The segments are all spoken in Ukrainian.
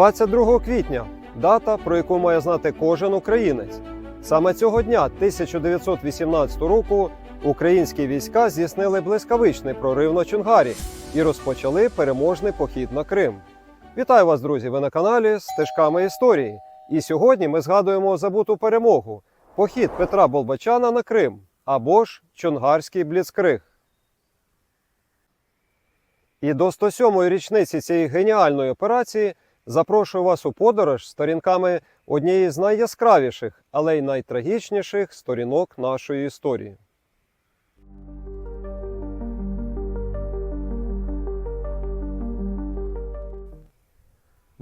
22 квітня дата, про яку має знати кожен українець. Саме цього дня 1918 року українські війська здійснили блискавичний прорив на Чунгарі і розпочали переможний похід на Крим. Вітаю вас, друзі! Ви на каналі Стежками історії. І сьогодні ми згадуємо забуту перемогу похід Петра Болбачана на Крим або ж Чонгарський бліцкриг. І до 107-ї річниці цієї геніальної операції запрошую вас у подорож сторінками однієї з найяскравіших, але й найтрагічніших сторінок нашої історії.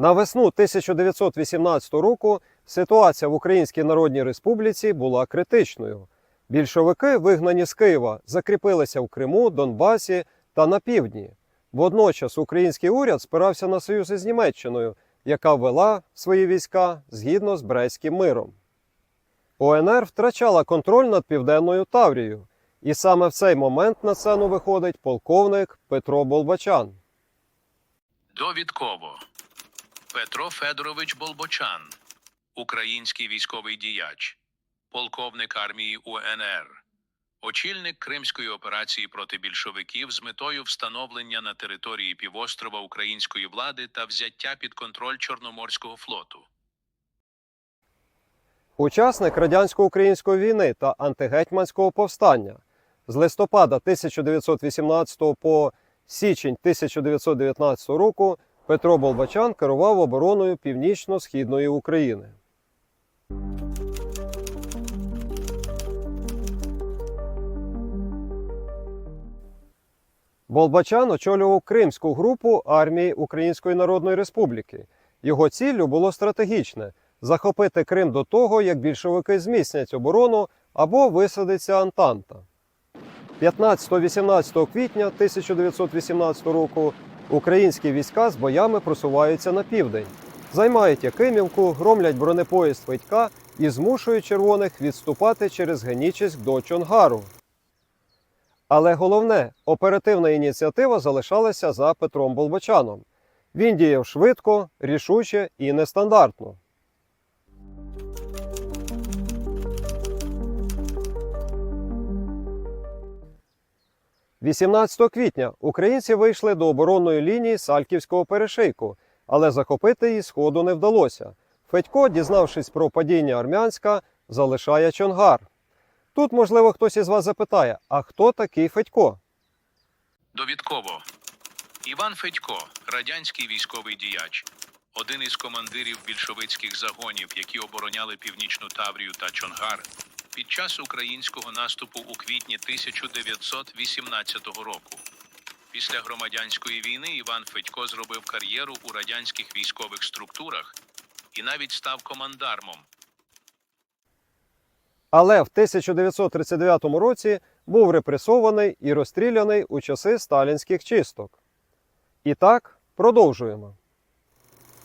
На весну 1918 року ситуація в Українській Народній Республіці була критичною. Більшовики, вигнані з Києва, закріпилися в Криму, Донбасі та на півдні. Водночас український уряд спирався на союз із Німеччиною, яка вела свої війська згідно з Брестським миром. ОНР втрачала контроль над південною Таврією, і саме в цей момент на сцену виходить полковник Петро Болбачан. Довідково. Петро Федорович Болбочан, український військовий діяч, полковник армії УНР, очільник Кримської операції проти більшовиків з метою встановлення на території півострова української влади та взяття під контроль Чорноморського флоту. Учасник радянсько-української війни та антигетьманського повстання з листопада 1918 по січень 1919 року Петро Болбачан керував обороною північно-східної України. Болбачан очолював Кримську групу армії Української Народної Республіки. Його ціллю було стратегічне захопити Крим до того, як більшовики зміцнять оборону або висадиться Антанта. 15-18 квітня 1918 року українські війська з боями просуваються на південь, займають Якимівку, громлять бронепоїзд Федька і змушують червоних відступати через Генічеськ до Чонгару. Але головне, оперативна ініціатива залишалася за Петром Болбочаном. Він діяв швидко, рішуче і нестандартно. 18 квітня українці вийшли до оборонної лінії Сальківського перешийку, але захопити її сходу не вдалося. Федько, дізнавшись про падіння Армянська, залишає Чонгар. Тут, можливо, хтось із вас запитає: а хто такий Федько? Довідково. Іван Федько, радянський військовий діяч, один із командирів більшовицьких загонів, які обороняли Північну Таврію та Чонгар під час українського наступу у квітні 1918 року. Після громадянської війни Іван Федько зробив кар'єру у радянських військових структурах і навіть став командармом. Але в 1939 році був репресований і розстріляний у часи сталінських чисток. І так, продовжуємо.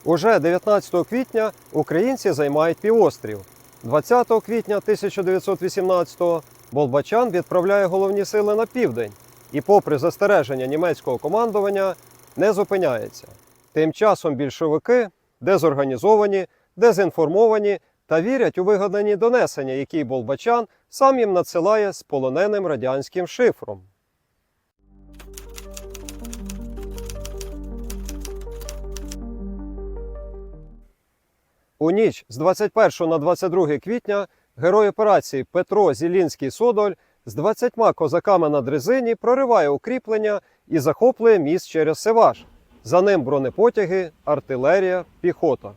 Уже 19 квітня українці займають півострів. 20 квітня 1918-го Болбачан відправляє головні сили на південь і, попри застереження німецького командування, не зупиняється. Тим часом більшовики дезорганізовані, дезінформовані та вірять у вигадані донесення, які Болбачан сам їм надсилає з полоненим радянським шифром. У ніч з 21 на 22 квітня герой операції Петро Зілінський Содоль з 20 козаками на дрезині прориває укріплення і захоплює міст через Севаш. За ним бронепотяги, артилерія, піхота.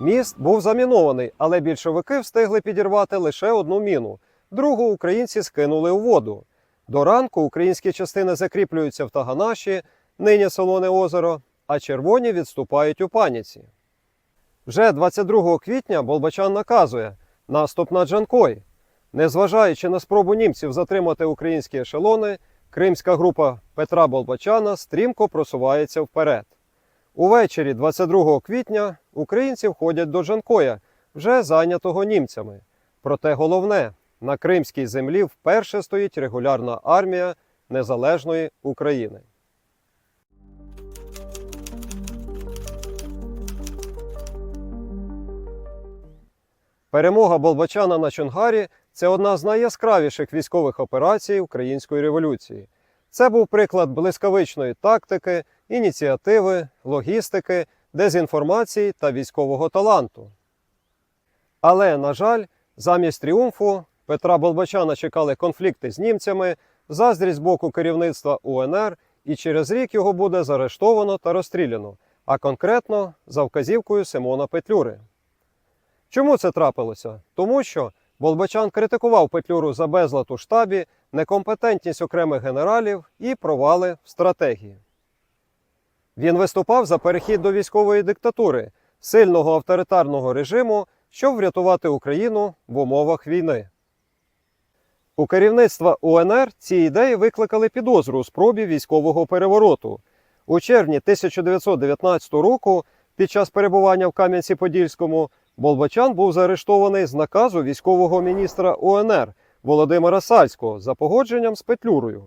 Міст був замінований, але більшовики встигли підірвати лише одну міну. Другу українці скинули у воду. До ранку українські частини закріплюються в Таганаші, нині Солоне озеро, а червоні відступають у паніці. Вже 22 квітня Болбачан наказує наступ на Джанкой. Незважаючи на спробу німців затримати українські ешелони, кримська група Петра Болбачана стрімко просувається вперед. Увечері 22 квітня українці входять до Джанкоя, вже зайнятого німцями. Проте головне, на кримській землі вперше стоїть регулярна армія Незалежної України. Перемога Болбачана на Чонгарі це одна з найяскравіших військових операцій Української революції. Це був приклад блискавичної тактики ініціативи, логістики, дезінформації та військового таланту. Але, на жаль, замість тріумфу Петра Болбочана чекали конфлікти з німцями, заздрість з боку керівництва УНР, і через рік його буде заарештовано та розстріляно, а конкретно за вказівкою Симона Петлюри. Чому це трапилося? Тому що Болбочан критикував Петлюру за безлад у штабі, некомпетентність окремих генералів і провали в стратегії. Він виступав за перехід до військової диктатури, сильного авторитарного режиму, щоб врятувати Україну в умовах війни. У керівництва УНР ці ідеї викликали підозру у спробі військового перевороту. У червні 1919 року, під час перебування в Кам'янці-Подільському, Болбочан був заарештований з наказу військового міністра УНР Володимира Сальського за погодженням з Петлюрою.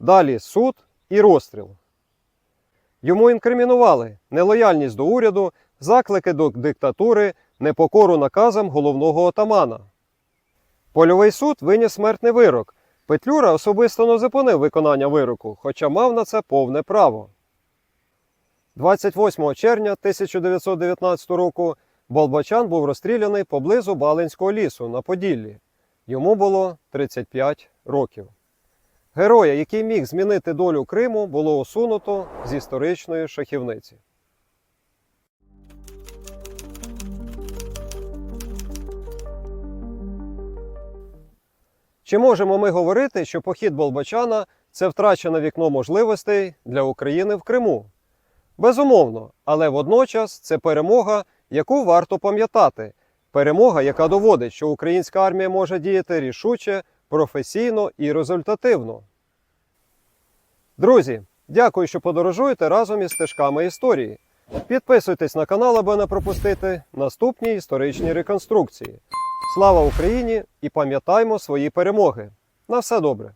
Далі суд і розстріл. Йому інкримінували нелояльність до уряду, заклики до диктатури, непокору наказам головного отамана. Польовий суд виніс смертний вирок. Петлюра особисто не зупинив виконання вироку, хоча мав на це повне право. 28 червня 1919 року Болбочан був розстріляний поблизу Балинського лісу на Поділлі. Йому було 35 років. Героя, який міг змінити долю Криму, було усунуто з історичної шахівниці. Чи можемо ми говорити, що похід Болбочана це втрачене вікно можливостей для України в Криму? Безумовно, але водночас це перемога, яку варто пам'ятати. Перемога, яка доводить, що українська армія може діяти рішуче, професійно і результативно. Друзі, дякую, що подорожуєте разом із стежками історії. Підписуйтесь на канал, аби не пропустити наступні історичні реконструкції. Слава Україні і пам'ятаймо свої перемоги. На все добре!